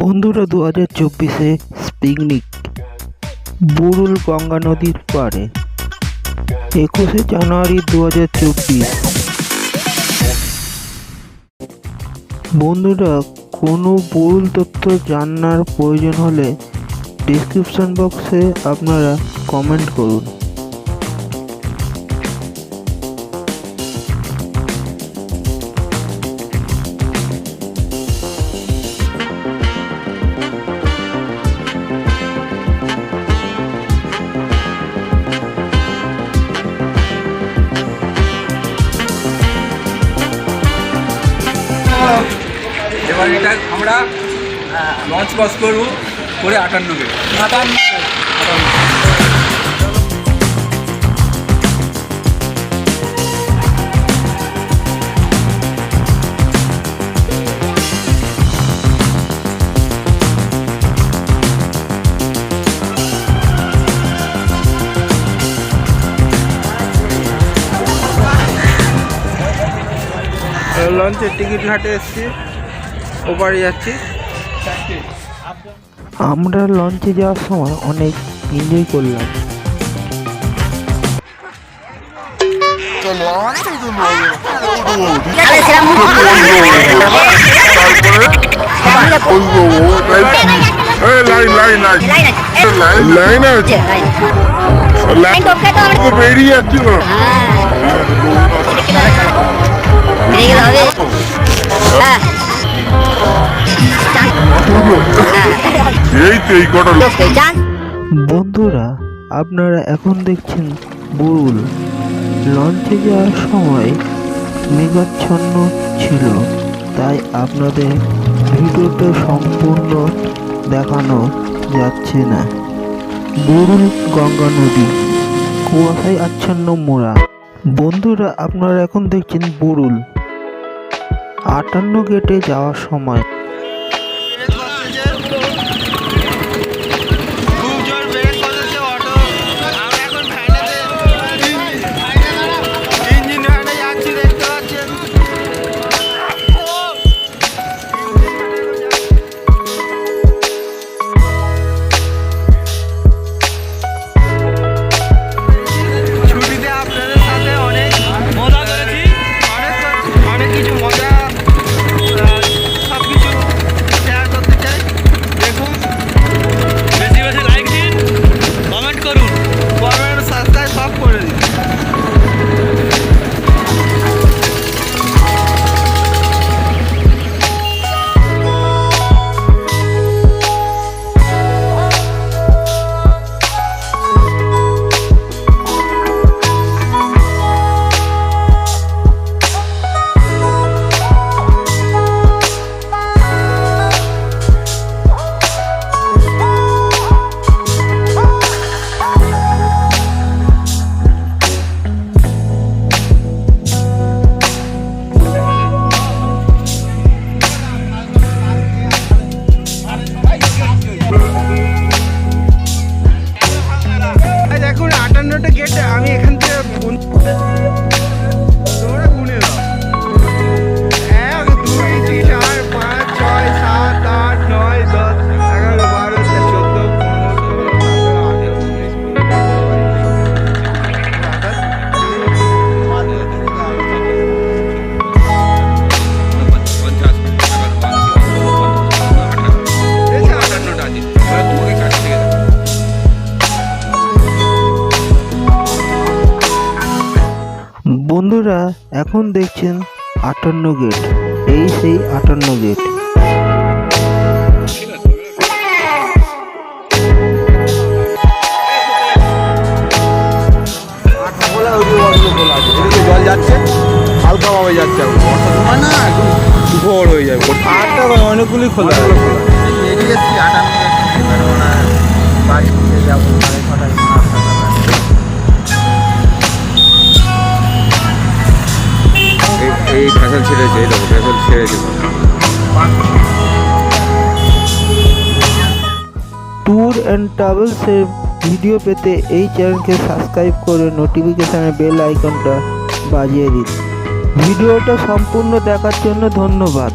বন্ধুরা দু হাজার চব্বিশে পিকনিক বুরুল গঙ্গা নদীর পাড়ে। একুশে জানুয়ারি দু হাজার চব্বিশ। বন্ধুরা, কোনো বুরুল তথ্য জানার প্রয়োজন হলে ডিসক্রিপশন বক্সে আপনারা কমেন্ট করুন। এবার এটা আমরা লঞ্চ ক্রস করব করে আটান্ন। লঞ্চের টিকিট ঘাটে এসেছি। ওপারে যাচ্ছি। আমরা লঞ্চে যাওয়ার সময় অনেক এনজয় করলাম। এই লাইন লাইন লাইন লাইন আছে বেরিয়ে যাচ্ছি না এই তো এই কটা লোক বন্ধুরা আপনারা এখন দেখছেন বুরুল। লঞ্চে যাওয়ার সময় মেঘাচ্ছন্ন ছিল তাই আপনাদের ভিডিওটা সম্পূর্ণ দেখানো যাচ্ছে না। বুরুল গঙ্গা নদী কুয়াশায় আচ্ছন্ন মোড়া। বন্ধুরা আপনারা এখন দেখছেন বুরুল। আটান্ন গেটে যাওয়ার সময় বন্ধুরা এখন দেখছেন আটান্ন গেট এই সেই আটান্ন গেট জল যাচ্ছে হালকা ভাবে যাচ্ছে এখন বর্ষার সময় না একদম ভোর হয়ে যাবে আটটা অনেকগুলি খোলা বেরিয়ে এসছি আটান্ন বাড়ি যাব সাড়ে ছটায় এই ফ্যাশন ছেড়েছে এই ফ্যাশন ছেড়েছে ট্যুর অ্যান্ড ট্রাভেলসের ভিডিও পেতে এই চ্যানেলকে সাবস্ক্রাইব করে নোটিফিকেশানের বেল আইকনটা বাজিয়ে দিন। ভিডিওটা সম্পূর্ণ দেখার জন্য ধন্যবাদ।